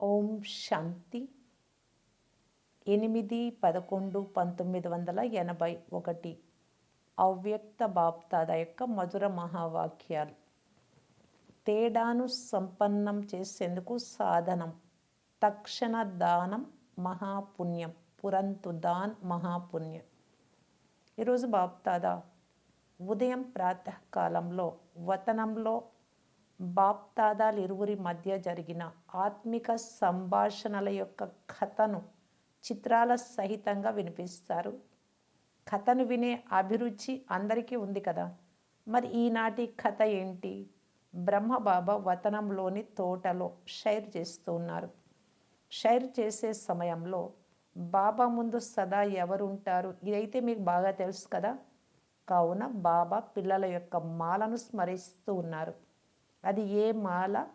ఓం శాంతి. ఎనిమిది పదకొండు పంతొమ్మిది వందల ఎనభై ఒకటి. అవ్యక్త బాప్తాద యొక్క మధుర మహావాక్యాలు. తేడాను సంపన్నం చేసేందుకు సాధనం. తక్షణ దానం మహాపుణ్యం. పురంతు దాన్ మహాపుణ్యం. ఈరోజు బాప్తాద ఉదయం ప్రాతకాలంలో వతనంలో బాప్తాదాలు ఇరువురి మధ్య జరిగిన ఆత్మిక సంభాషణల యొక్క కథను చిత్రాల సహితంగా వినిపిస్తారు. కథను వినే అభిరుచి అందరికీ ఉంది కదా. మరి ఈనాటి కథ ఏంటి? బ్రహ్మబాబా వతనంలోని తోటలో షైర్ చేస్తూ ఉన్నారు. షైర్ చేసే సమయంలో బాబా ముందు సదా ఎవరుంటారు? ఇదైతే మీకు బాగా తెలుసు కదా. కావున బాబా పిల్లల యొక్క మాలను స్మరిస్తూ ఉన్నారు. అది ఏ మాల?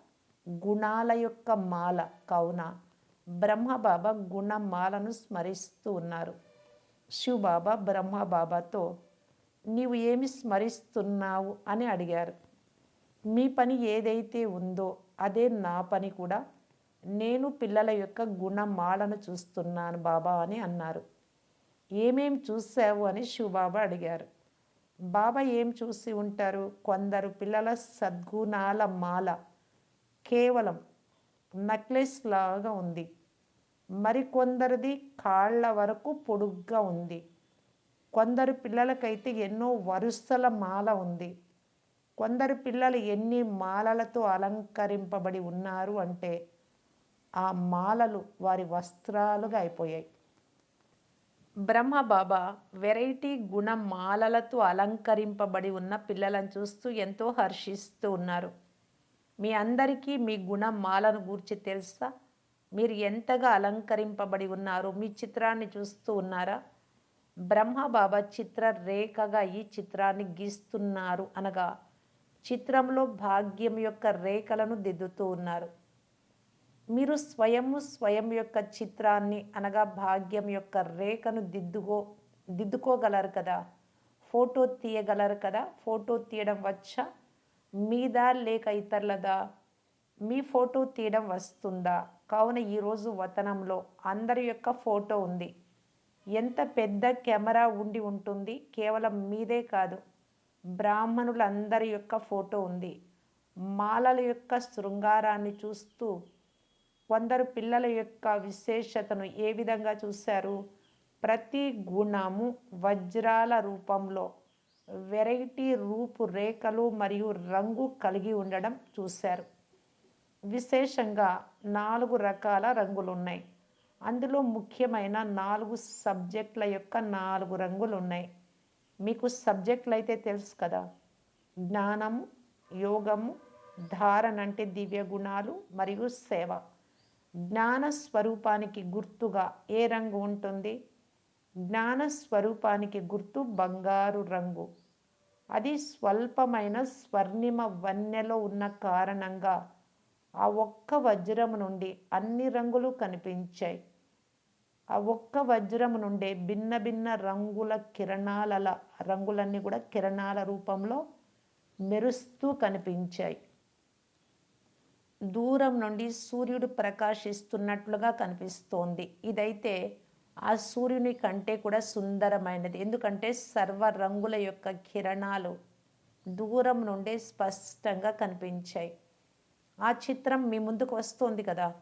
గుణాల యొక్క మాల కావున బ్రహ్మబాబా గుణమాలను స్మరిస్తూ ఉన్నారు. శివబాబా బ్రహ్మబాబాతో నీవు ఏమి స్మరిస్తున్నావు? అని అడిగారు. మీ పని ఏదైతే ఉందో అదే నా పని కూడా నేను పిల్లల యొక్క గుణమాలను చూస్తున్నాను బాబా అని అన్నారు. ఏమేం చూసావు అని శివబాబా అడిగారు. బాబా ఏం చూసి ఉంటారు? కొందరు పిల్లల సద్గుణాల మాల. కేవలం నక్లెస్ లాగా ఉంది. మరికొందరిది కాళ్ళ వరకు పొడుగ్గా ఉంది. కొందరు పిల్లలకైతే ఎన్నో వరుసల మాల ఉంది. కొందరు పిల్లలు ఎన్ని మాలలతో అలంకరింపబడి ఉన్నారు అంటే ఆ మాలలు వారి వస్త్రాలుగా అయిపోయాయి. బ్రహ్మబాబా వెరైటీ గుణమాలలతో అలంకరింపబడి ఉన్న పిల్లలను చూస్తూ ఎంతో హర్షిస్తూ ఉన్నారు. మీ అందరికీ మీ గుణమాలను గూర్చి తెలుసా? మీరు ఎంతగా అలంకరింపబడి ఉన్నారు? మీ చిత్రాన్ని చూస్తూ ఉన్నారా? బ్రహ్మబాబా చిత్ర రేఖగా ఈ చిత్రాన్ని గీస్తున్నారు అనగా చిత్రంలో భాగ్యం యొక్క రేఖలను దిద్దుతూ ఉన్నారు. మీరు స్వయము స్వయం యొక్క చిత్రాన్ని అనగా భాగ్యం యొక్క రేఖను దిద్దుకో దిద్దుకోగలరు కదా? ఫోటో తీయగలరు కదా? ఫోటో తీయడం వచ్చా? మీదా లేక ఇతరులదా? మీ ఫోటో తీయడం వస్తుందా? కావున ఈరోజు వతనంలో అందరి యొక్క ఫోటో ఉంది. ఎంత పెద్ద కెమెరా ఉండి ఉంటుంది? కేవలం మీదే కాదు బ్రాహ్మణులందరి యొక్క ఫోటో ఉంది. మాలల యొక్క శృంగారాన్ని చూస్తూ కొందరు పిల్లల యొక్క విశేషతను ఏ విధంగా చూశారు? ప్రతి గుణము వజ్రాల రూపంలో వెరైటీ రూపు రేఖలు మరియు రంగు కలిగి ఉండడం చూశారు. విశేషంగా నాలుగు రకాల రంగులు ఉన్నాయి అందులో ముఖ్యమైన నాలుగు సబ్జెక్టుల యొక్క నాలుగు రంగులు ఉన్నాయి మీకు సబ్జెక్టులు అయితే తెలుసు కదా. జ్ఞానము యోగము ధారణ అంటే దివ్య గుణాలు మరియు సేవ. జ్ఞాన స్వరూపానికి గుర్తుగా ఏ రంగు ఉంటుంది? జ్ఞాన స్వరూపానికి గుర్తు బంగారు రంగు. అది స్వల్పమైన స్వర్ణిమ వన్నెలో ఉన్న కారణంగా ఆ ఒక్క వజ్రము నుండి అన్ని రంగులు కనిపించాయి. ఆ ఒక్క వజ్రము నుండే భిన్న భిన్న రంగుల కిరణాల రంగులన్నీ కూడా కిరణాల రూపంలో మెరుస్తూ కనిపించాయి. దూరం నుండి సూర్యుడు ప్రకాశిస్తున్నట్లుగా కనిపిస్తోంది. ఇదైతే ఆ సూర్యుని కంటే కూడా సుందరమైనది. ఎందుకంటే సర్వ రంగుల యొక్క కిరణాలు దూరం నుండే స్పష్టంగా కనిపించాయి. ఆ చిత్రం మీ ముందుకు వస్తోంది కదా?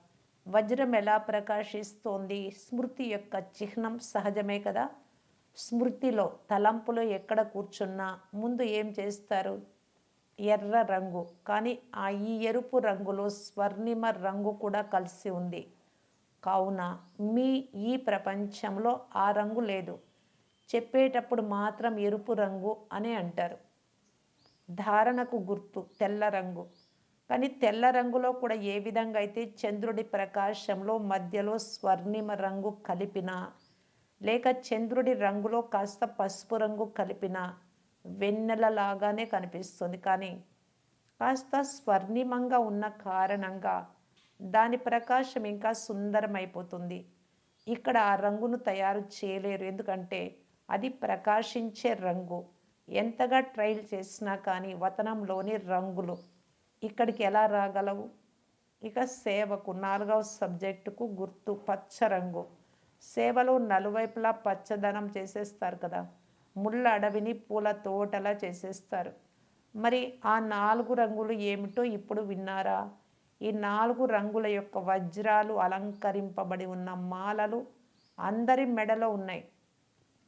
వజ్రం ఎలా ప్రకాశిస్తోంది? స్మృతి యొక్క చిహ్నం సహజమే కదా? స్మృతిలో తలంపులో ఎక్కడ కూర్చున్నా ముందు ఏం చేస్తారు? ఎర్ర రంగు. కానీ ఆ ఈ ఎరుపు రంగులో స్వర్ణిమ రంగు కూడా కలిసి ఉంది. కావున మీ ఈ ప్రపంచంలో ఆ రంగు లేదు. చెప్పేటప్పుడు మాత్రం ఎరుపు రంగు అని అంటారు. ధారణకు గుర్తు తెల్ల రంగు. కానీ తెల్ల రంగులో కూడా ఏ విధంగా అయితే చంద్రుడి ప్రకాశంలో మధ్యలో స్వర్ణిమ రంగు కలిపిన లేక చంద్రుడి రంగులో కాస్త పసుపు రంగు కలిపిన వెన్నెలలాగానే కనిపిస్తుంది. కానీ కాస్త స్వర్ణిమంగా ఉన్న కారణంగా దాని ప్రకాశం ఇంకా సుందరమైపోతుంది. ఇక్కడ ఆ రంగును తయారు చేయలేరు. ఎందుకంటే అది ప్రకాశించే రంగు. ఎంతగా ట్రైల్ చేసినా కానీ వతనంలోని రంగులు. ఇక్కడికి ఎలా రాగలవు? ఇక సేవకు నాలుగవ సబ్జెక్టుకు గుర్తు పచ్చ రంగు. సేవలో నలువైపులా పచ్చదనం చేసేస్తారు కదా. ముళ్ళ అడవిని పూల తోటలా చేసేస్తారు. మరి ఆ నాలుగు రంగులు ఏమిటో ఇప్పుడు విన్నారా? ఈ నాలుగు రంగుల యొక్క వజ్రాలు అలంకరింపబడి ఉన్న మాలలు అందరి మెడలో ఉన్నాయి.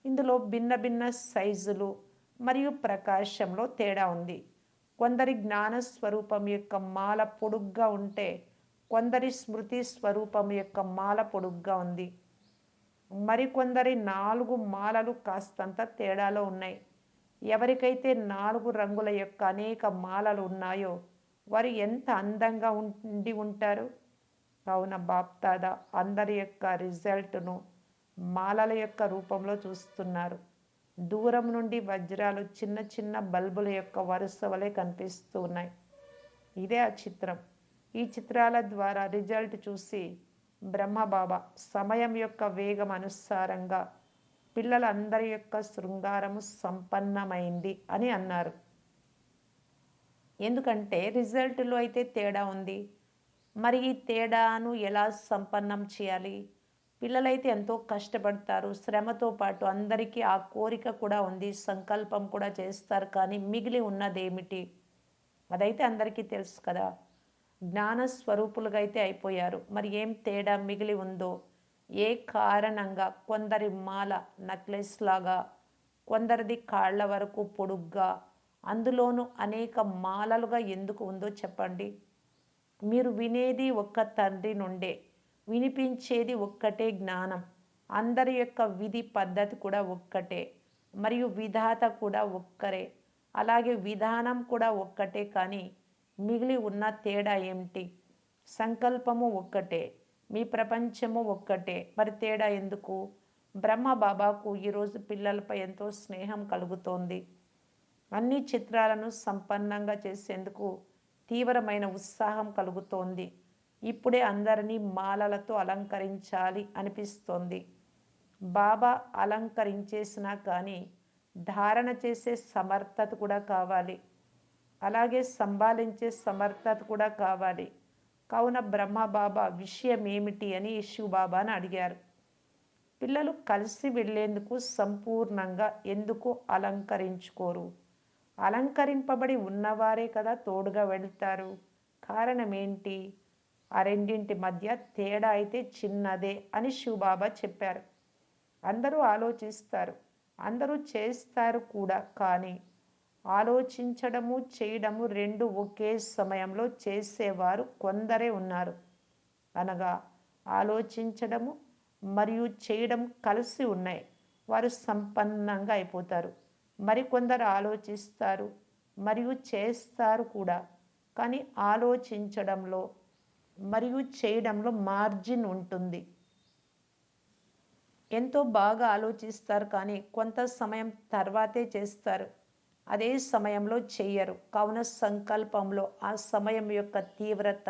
ఇందులో భిన్న భిన్న సైజులు మరియు ప్రకాశంలో తేడా ఉంది. కొందరి జ్ఞాన స్వరూపం యొక్క మాల పొడుగ్గా ఉంటే కొందరి స్మృతి స్వరూపం యొక్క మాల పొడుగ్గా ఉంది. మరికొందరి నాలుగు మాలలు కాస్తంత తేడాలో ఉన్నాయి. ఎవరికైతే నాలుగు రంగుల యొక్క అనేక మాలలు ఉన్నాయో వారు ఎంత అందంగా ఉండి ఉంటారు? కావున బాప్తాద అందరి యొక్క రిజల్ట్ను మాలల యొక్క రూపంలో చూస్తున్నారు. దూరం నుండి వజ్రాలు చిన్న చిన్న బల్బుల యొక్క వరుస వలె కనిపిస్తూ ఉన్నాయి. ఇదే ఆ చిత్రం. ఈ చిత్రాల ద్వారా రిజల్ట్ చూసి బ్రహ్మబాబా సమయం యొక్క వేగం అనుసారంగా పిల్లలందరి యొక్క శృంగారము సంపన్నమైంది అని అన్నారు. ఎందుకంటే రిజల్ట్లో అయితే తేడా ఉంది. మరి ఈ తేడాను ఎలా సంపన్నం చేయాలి? పిల్లలైతే ఎంతో కష్టపడతారు. శ్రమతో పాటు అందరికీ ఆ కోరిక కూడా ఉంది. సంకల్పం కూడా చేస్తారు. కానీ మిగిలి ఉన్నదేమిటి? అదైతే అందరికీ తెలుసు కదా. జ్ఞాన స్వరూపులుగా అయితే అయిపోయారు. మరి ఏం తేడా మిగిలి ఉందో? ఏ కారణంగా కొందరి మాల నక్లెస్ లాగా కొందరిది కాళ్ళ వరకు పొడుగ్గా అందులోనూ అనేక మాలలుగా ఎందుకు ఉందో చెప్పండి. మీరు వినేది ఒక్క తండ్రి నుండే వినిపించేది ఒక్కటే జ్ఞానం. అందరి యొక్క విధి పద్ధతి కూడా ఒక్కటే మరియు విధాత కూడా ఒక్కరే. అలాగే విధానం కూడా ఒక్కటే కానీ మిగిలి ఉన్న తేడా ఏమిటి? సంకల్పము ఒక్కటే. మీ ప్రపంచము ఒక్కటే. మరి తేడా ఎందుకు? బ్రహ్మ బాబాకు ఈరోజు పిల్లలపై ఎంతో స్నేహం కలుగుతోంది. అన్ని చిత్రాలను సంపన్నంగా చేసేందుకు తీవ్రమైన ఉత్సాహం కలుగుతోంది. ఇప్పుడే అందరినీ మాలలతో అలంకరించాలి అనిపిస్తోంది. బాబా అలంకరించేసినా కానీ ధారణ చేసే సమర్థత కూడా కావాలి. అలాగే సంభాలించే సమర్థత కూడా కావాలి. కావున బ్రహ్మ బాబా విషయం ఏమిటి అని బాబాని అడిగారు. పిల్లలు కలిసి వెళ్ళేందుకు సంపూర్ణంగా ఎందుకు అలంకరించుకోరు? అలంకరింపబడి ఉన్నవారే కదా తోడుగా వెళ్తారు. కారణం ఏంటి ఆ రెండింటి మధ్య తేడా అయితే చిన్నదే అని శివబాబా చెప్పారు. అందరూ ఆలోచిస్తారు. అందరూ చేస్తారు కూడా కానీ ఆలోచించడము చేయడము రెండు ఒకే సమయంలో చేసేవారు కొందరే ఉన్నారు. అనగా ఆలోచించడము మరియు చేయడం కలిసి ఉన్నాయి. వారు సంపన్నంగా అయిపోతారు. మరికొందరు ఆలోచిస్తారు మరియు చేస్తారు కూడా. కానీ ఆలోచించడంలో మరియు చేయడంలో మార్జిన్ ఉంటుంది. ఎంతో బాగా ఆలోచిస్తారు కానీ కొంత సమయం తర్వాతే చేస్తారు. అదే సమయంలో చెయ్యరు కావున సంకల్పంలో ఆ సమయం యొక్క తీవ్రత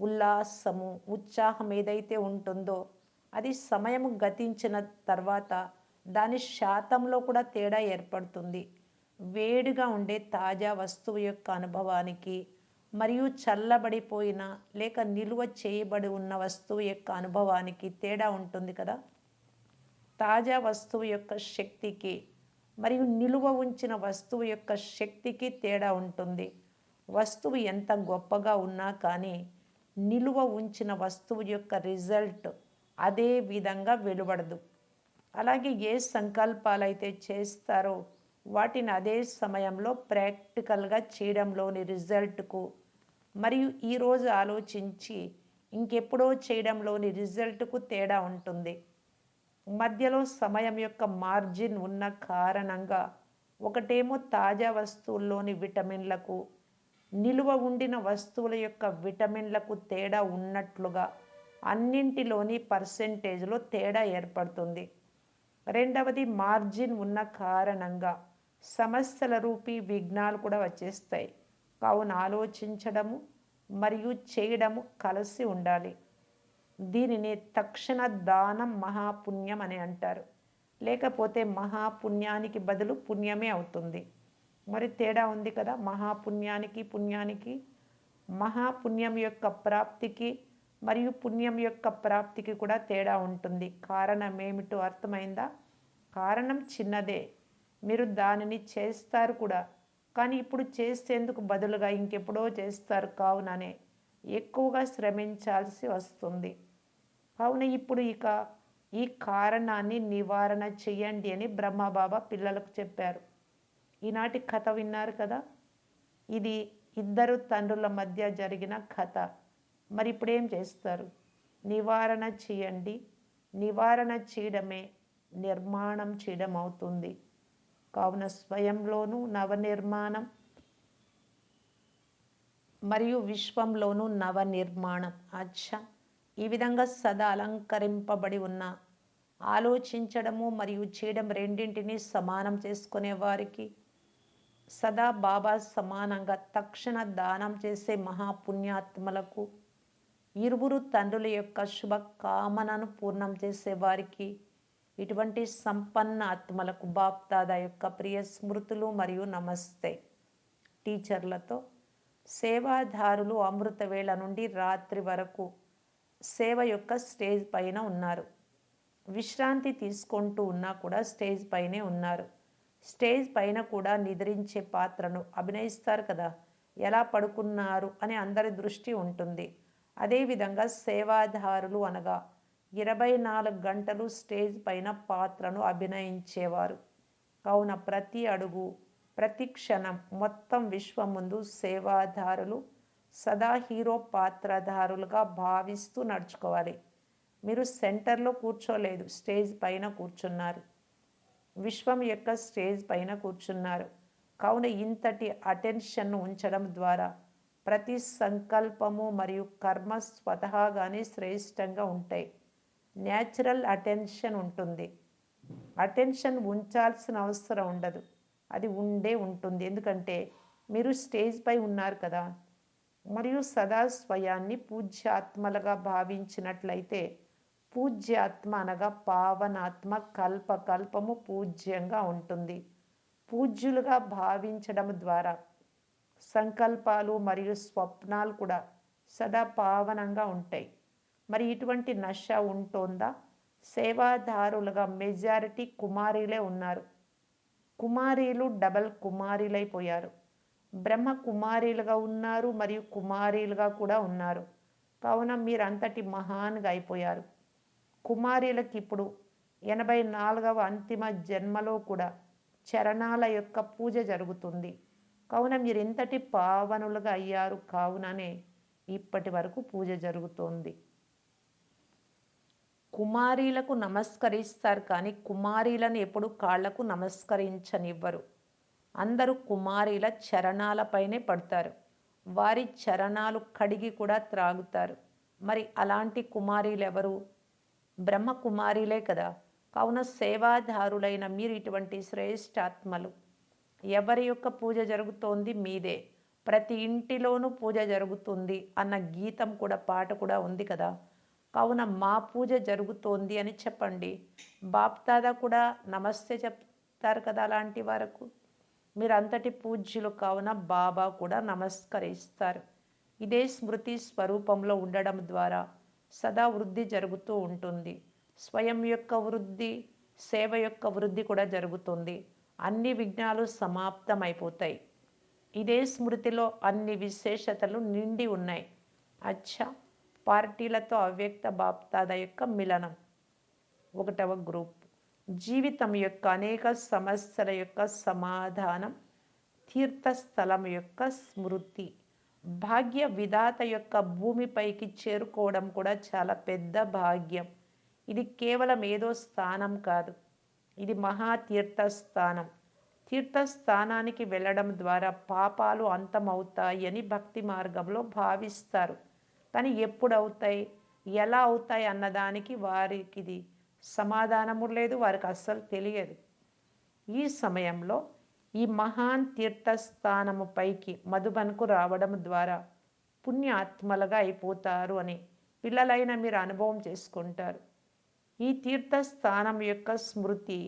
ఉల్లాసము ఉత్సాహం ఏదైతే ఉంటుందో అది సమయం గతించిన తర్వాత దాని శాతంలో కూడా తేడా ఏర్పడుతుంది. వేడిగా ఉండే తాజా వస్తువు యొక్క అనుభవానికి మరియు చల్లబడిపోయిన లేక నిలువ చేయబడి ఉన్న వస్తువు యొక్క అనుభవానికి తేడా ఉంటుంది కదా. తాజా వస్తువు యొక్క శక్తికి మరియు నిలువ ఉంచిన వస్తువు యొక్క శక్తికి తేడా ఉంటుంది. వస్తువు ఎంత గొప్పగా ఉన్నా కానీ నిలువ ఉంచిన వస్తువు యొక్క రిజల్ట్ అదే విధంగా వెలువడదు. అలాగే ఏ సంకల్పాలు అయితే చేస్తారో వాటిని అదే సమయంలో ప్రాక్టికల్గా చేయడంలోని రిజల్ట్కు మరియు ఈరోజు ఆలోచించి ఇంకెప్పుడో చేయడంలోని రిజల్ట్కు తేడా ఉంటుంది. మధ్యలో సమయం యొక్క మార్జిన్ ఉన్న కారణంగా ఒకటేమో తాజా వస్తువుల్లోని విటమిన్లకు నిలువ ఉండిన వస్తువుల యొక్క విటమిన్లకు తేడా ఉన్నట్లుగా అన్నింటిలోని పర్సెంటేజ్లో తేడా ఏర్పడుతుంది. రెండవది మార్జిన్ ఉన్న కారణంగా సమస్యల రూపీ విఘ్నాలు కూడా వచ్చేస్తాయి. కావున ఆలోచించడము మరియు చేయడము కలిసి ఉండాలి. దీనిని తక్షణ దానం మహాపుణ్యం అని అంటారు. లేకపోతే మహాపుణ్యానికి బదులు పుణ్యమే అవుతుంది. మరి తేడా ఉంది కదా మహాపుణ్యానికి పుణ్యానికి. మహాపుణ్యం యొక్క ప్రాప్తికి మరియు పుణ్యం యొక్క ప్రాప్తికి కూడా తేడా ఉంటుంది. కారణం ఏమిటో అర్థమైందా? కారణం చిన్నదే. మీరు దానిని చేస్తారు కూడా. కానీ ఇప్పుడు చేసేందుకు బదులుగా ఇంకెప్పుడో చేస్తారు కావుననే ఎక్కువగా శ్రమించాల్సి వస్తుంది. కావున ఇప్పుడు ఇక ఈ కారణాన్ని నివారణ చెయ్యండి అని బ్రహ్మబాబా పిల్లలకు చెప్పారు. ఈనాటి కథ విన్నారు కదా? ఇది ఇద్దరు తండ్రుల మధ్య జరిగిన కథ. మరి ఇప్పుడు ఏం చేస్తారు? నివారణ చేయండి. నివారణ చేయడమే నిర్మాణం చేయడం అవుతుంది. కావున స్వయంలోనూ నవనిర్మాణం మరియు విశ్వంలోనూ నవనిర్మాణం. అచ్చా! ఈ విధంగా సదా అలంకరింపబడి ఉన్న ఆలోచించడము మరియు చేయడం రెండింటినీ సమానం చేసుకునే వారికి సదా బాబా సమానంగా తక్షణ దానం చేసే మహాపుణ్యాత్మలకు ఇరువురు తండ్రుల యొక్క శుభ కామనను పూర్ణం చేసే వారికి ఇటువంటి సంపన్న ఆత్మలకు బాప్దాదా యొక్క ప్రియ స్మృతులు మరియు నమస్తే. టీచర్లతో సేవాదారులు అమృత వేళ నుండి రాత్రి వరకు సేవ యొక్క స్టేజ్ పైన ఉన్నారు. విశ్రాంతి తీసుకుంటూ ఉన్నా కూడా స్టేజ్ పైనే ఉన్నారు. స్టేజ్ పైన కూడా నిద్రించే పాత్రను అభినయిస్తారు కదా? ఎలా పడుకున్నారు అని అందరి దృష్టి ఉంటుంది. అదేవిధంగా సేవాదారులు అనగా ఇరవై నాలుగు గంటలు స్టేజ్ పైన పాత్రను అభినయించేవారు. కావున ప్రతి అడుగు ప్రతి క్షణం మొత్తం విశ్వం ముందు సేవాదారులు సదా హీరో పాత్రధారులుగా భావిస్తూ నడుచుకోవాలి. మీరు సెంటర్లో కూర్చోలేదు స్టేజ్ పైన కూర్చున్నారు. విశ్వం యొక్క స్టేజ్ పైన కూర్చున్నారు. కావున ఇంతటి అటెన్షన్ ఉంచడం ద్వారా ప్రతి సంకల్పము మరియు కర్మ స్వతహాగానే శ్రేష్టంగా ఉంటాయి. న్యాచురల్ అటెన్షన్ ఉంటుంది. అటెన్షన్ ఉంచాల్సిన అవసరం ఉండదు. అది ఉండే ఉంటుంది. ఎందుకంటే మీరు స్టేజ్ పై ఉన్నారు కదా. మరియు సదా స్వయాన్ని పూజ్యాత్మలుగా భావించినట్లయితే పూజ్యాత్మ అనగా పావనాత్మ కల్ప కల్పము పూజ్యంగా ఉంటుంది. పూజ్యులుగా భావించడం ద్వారా సంకల్పాలు మరియు స్వప్నాలు కూడా సదా పావనంగా ఉంటాయి. మరి ఇటువంటి నష ఉంటోందా? సేవాదారులుగా మెజారిటీ కుమారీలే ఉన్నారు. కుమారీలు డబల్ కుమారీలైపోయారు. బ్రహ్మ కుమారీలుగా ఉన్నారు మరియు కుమారీలుగా కూడా ఉన్నారు. కావున మీరు అంతటి మహాన్గా అయిపోయారు. కుమారీలకు ఇప్పుడు ఎనభై నాలుగవ అంతిమ జన్మలో కూడా చరణాల యొక్క పూజ జరుగుతుంది. కావున మీరు ఇంతటి పావనులుగా అయ్యారు. కావుననే ఇప్పటి వరకు పూజ జరుగుతోంది. కుమారీలకు నమస్కరిస్తారు కానీ కుమారీలను ఎప్పుడు కాళ్ళకు నమస్కరించనివ్వరు. అందరూ కుమారీల చరణాలపైనే పడతారు. వారి చరణాలు కడిగి కూడా త్రాగుతారు. మరి అలాంటి కుమారీలు ఎవరు బ్రహ్మ కుమారీలే కదా. కావున సేవాదారులైన మీరు ఇటువంటి శ్రేష్టాత్మలు. ఎవరి యొక్క పూజ జరుగుతోంది మీదే. ప్రతి ఇంటిలోనూ పూజ జరుగుతుంది అన్న గీతం కూడా పాట కూడా ఉంది కదా. కావున మా పూజ జరుగుతోంది అని చెప్పండి. బాప్దాదా కూడా నమస్తే చెప్తారు కదా అలాంటి వరకు? మీరంతటి పూజ్యులు కావున బాబా కూడా నమస్కరిస్తారు. ఇదే స్మృతి స్వరూపంలో ఉండడం ద్వారా సదా వృద్ధి జరుగుతూ ఉంటుంది. స్వయం యొక్క వృద్ధి సేవ యొక్క వృద్ధి కూడా జరుగుతుంది. అన్ని విఘ్నాలు సమాప్తమైపోతాయి. ఇదే స్మృతిలో అన్ని విశేషతలు నిండి ఉన్నాయి. అచ్చా! పార్టీలతో అవ్యక్త బాప్తాద యొక్క మిలనం. ఒకటవ గ్రూప్. జీవితం యొక్క అనేక సమస్యల యొక్క సమాధానం తీర్థస్థలం యొక్క స్మృతి భాగ్య విధాత యొక్క భూమిపైకి చేరుకోవడం కూడా చాలా పెద్ద భాగ్యం. ఇది కేవలం ఏదో స్థానం కాదు. ఇది మహా తీర్థస్థానం. తీర్థస్థానానికి వెళ్ళడం ద్వారా పాపాలు అంతమవుతాయని భక్తి మార్గంలో భావిస్తారు. కానీ ఎప్పుడు అవుతాయి ఎలా అవుతాయి అన్నదానికి వారికి ఇది సమాధానము లేదు వారికి అస్సలు తెలియదు. ఈ సమయంలో ఈ మహాన్ తీర్థస్థానము పైకి మధుబన్కు రావడం ద్వారా పుణ్యాత్మలుగా అయిపోతారు అని పిల్లలైన మీరు అనుభవం చేసుకుంటారు. ఈ తీర్థస్థానం యొక్క స్మృతి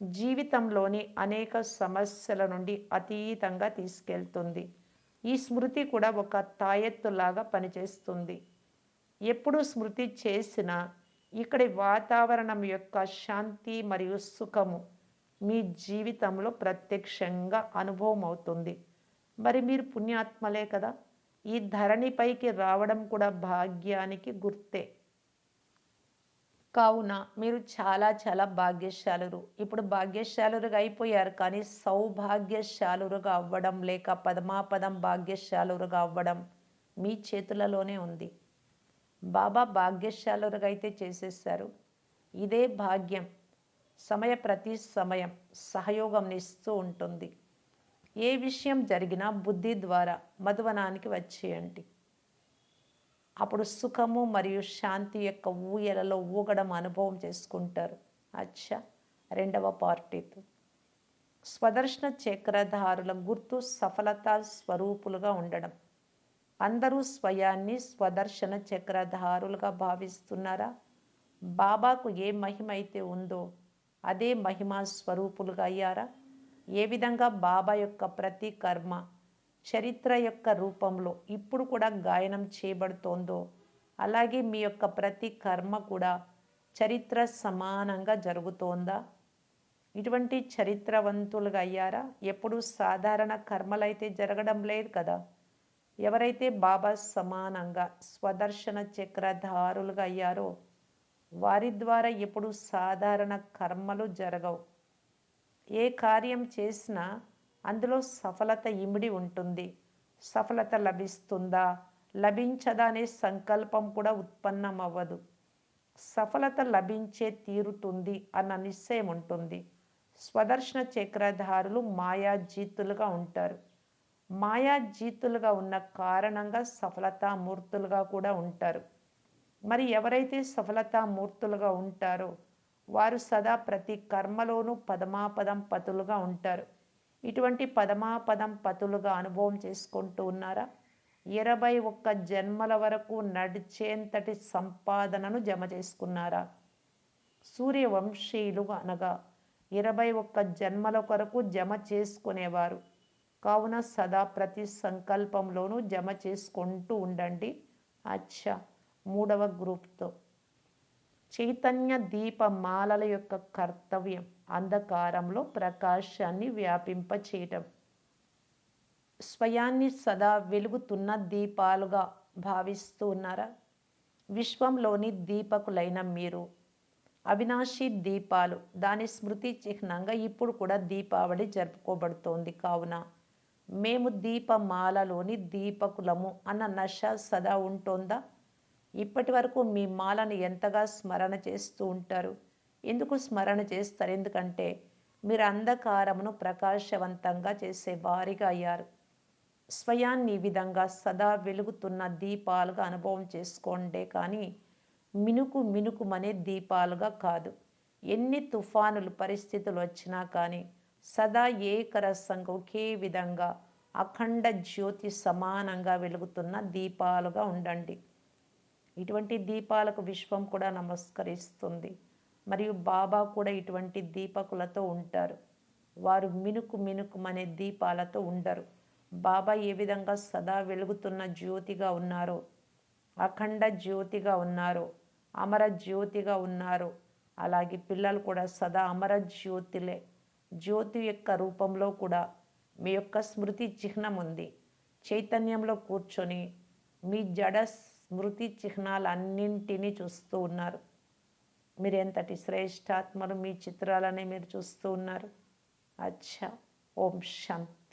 జీవితంలోని అనేక సమస్యల నుండి అతీతంగా తీసుకెళ్తుంది. ఈ స్మృతి కూడా ఒక తాయెత్తులాగా పనిచేస్తుంది. ఎప్పుడు స్మృతి చేసినా ఇక్కడి వాతావరణం యొక్క శాంతి మరియు సుఖము మీ జీవితంలో ప్రత్యక్షంగా అనుభవం అవుతుంది మరి మీరు పుణ్యాత్మలే కదా? ఈ ధరణిపైకి రావడం కూడా భాగ్యానికి గుర్తే. కావున మీరు చాలా చాలా భాగ్యశాలురు. ఇప్పుడు భాగ్యశాలురుగా అయిపోయారు కానీ సౌభాగ్యశాలురుగా అవ్వడం లేక పదమాపదం భాగ్యశాలురుగా అవ్వడం మీ చేతులలోనే ఉంది. బాబా భాగ్యశాలుగా అయితే చేసేసారు ఇదే భాగ్యం. సమయ ప్రతి సమయం సహయోగం ఇస్తూ ఉంటుంది. ఏ విషయం జరిగినా బుద్ధి ద్వారా మధువనానికి వచ్చేయండి. అప్పుడు సుఖము మరియు శాంతి యొక్క ఊయలలో ఊగడం అనుభవం చేసుకుంటారు. అచ్చా! రెండవ పార్టీతో స్వదర్శన చక్రధారుల గుర్తు సఫలత స్వరూపులుగా ఉండడం. అందరూ స్వయాన్ని స్వదర్శన చక్రధారులుగా భావిస్తున్నారా? బాబాకు ఏ మహిమ అయితే ఉందో అదే మహిమ స్వరూపులుగా అయ్యారా? ఏ విధంగా బాబా యొక్క ప్రతి కర్మ చరిత్ర యొక్క రూపంలో ఇప్పుడు కూడా గాయనం చేయబడుతోందో అలాగే మీ యొక్క ప్రతి కర్మ కూడా చరిత్ర సమానంగా జరుగుతోందా? ఇటువంటి చరిత్రవంతులుగా అయ్యారా? ఎప్పుడు సాధారణ కర్మలైతే జరగడం లేదు కదా? ఎవరైతే బాబా సమానంగా స్వదర్శన చక్రధారులుగా అయ్యారో వారి ద్వారా ఎప్పుడు సాధారణ కర్మలు జరగవు. ఏ కార్యం చేసినా అందులో సఫలత ఇమిడి ఉంటుంది. సఫలత లభిస్తుందా లభించదా అనే సంకల్పం కూడా ఉత్పన్నం అవ్వదు సఫలత లభించే తీరుతుంది అన్న నిశ్చయం ఉంటుంది స్వదర్శన చక్రధారులు మాయాజీతులుగా ఉంటారు. మాయాజీతులుగా ఉన్న కారణంగా సఫలతామూర్తులుగా కూడా ఉంటారు. మరి ఎవరైతే సఫలతామూర్తులుగా ఉంటారో వారు సదా ప్రతి కర్మలోనూ పదమాపదం పతులుగా ఉంటారు. ఇటువంటి పదమాపదం పతులుగా అనుభవం చేసుకుంటూ ఉన్నారా? ఇరవై ఒక్క జన్మల వరకు నడిచేంతటి సంపాదనను జమ చేసుకున్నారా? సూర్యవంశీయులు అనగా ఇరవై ఒక్క జన్మల కొరకు జమ చేసుకునేవారు. కావున సదా ప్రతి సంకల్పంలోనూ జమ చేసుకుంటూ ఉండండి. అచ్చా! మూడవ గ్రూప్తో. చైతన్య దీపమాలల యొక్క కర్తవ్యం అంధకారంలో ప్రకాశాన్ని వ్యాపింపచేయటం. స్వయాన్ని సదా వెలుగుతున్న దీపాలుగా భావిస్తూ ఉన్నారా? విశ్వంలోని దీపకులైన మీరు. అవినాశి దీపాలు దాని స్మృతి చిహ్నంగా ఇప్పుడు కూడా దీపావళి జరుపుకోబడుతోంది కావున. మేము దీపమాలలోని దీపకులము అన్న నష సదా ఉంటోందా? ఇప్పటి వరకు మీ మాలను ఎంతగా స్మరణ చేస్తూ ఉంటారు? ఎందుకు స్మరణ చేస్తారు? ఎందుకంటే మీరు అంధకారమును ప్రకాశవంతంగా చేసే వారిగా అయ్యారు. స్వయాన్ని ఈ విధంగా సదా వెలుగుతున్న దీపాలుగా అనుభవం చేసుకోండే కానీ మినుకు మినుకుమనే దీపాలుగా కాదు. ఎన్ని తుఫానులు పరిస్థితులు వచ్చినా కానీ సదా ఏకరసంగా ఒకే విధంగా అఖండ జ్యోతి సమానంగా వెలుగుతున్న దీపాలుగా ఉండండి. ఇటువంటి దీపాలకు విశ్వం కూడా నమస్కరిస్తుంది. మరియు బాబా కూడా ఇటువంటి దీపకులతో ఉంటారు. వారు మినుకు మినుకుమనే దీపాలతో ఉండరు. బాబా ఏ విధంగా సదా వెలుగుతున్న జ్యోతిగా ఉన్నారో అఖండ జ్యోతిగా ఉన్నారో అమర జ్యోతిగా ఉన్నారో అలాగే పిల్లలు కూడా సదా అమర జ్యోతిలే జ్యోతి యొక్క రూపంలో కూడా మీ యొక్క స్మృతి చిహ్నం ఉంది. చైతన్యంలో కూర్చొని మీ జడ స్మృతి చిహ్నాలన్నింటినీ చూస్తూ ఉన్నారు. మీరు ఎంతటి శ్రేష్టాత్మలు మీ చిత్రాలనే మీరు చూస్తూ ఉన్నారు. అచ్చా ఓం శాంతి.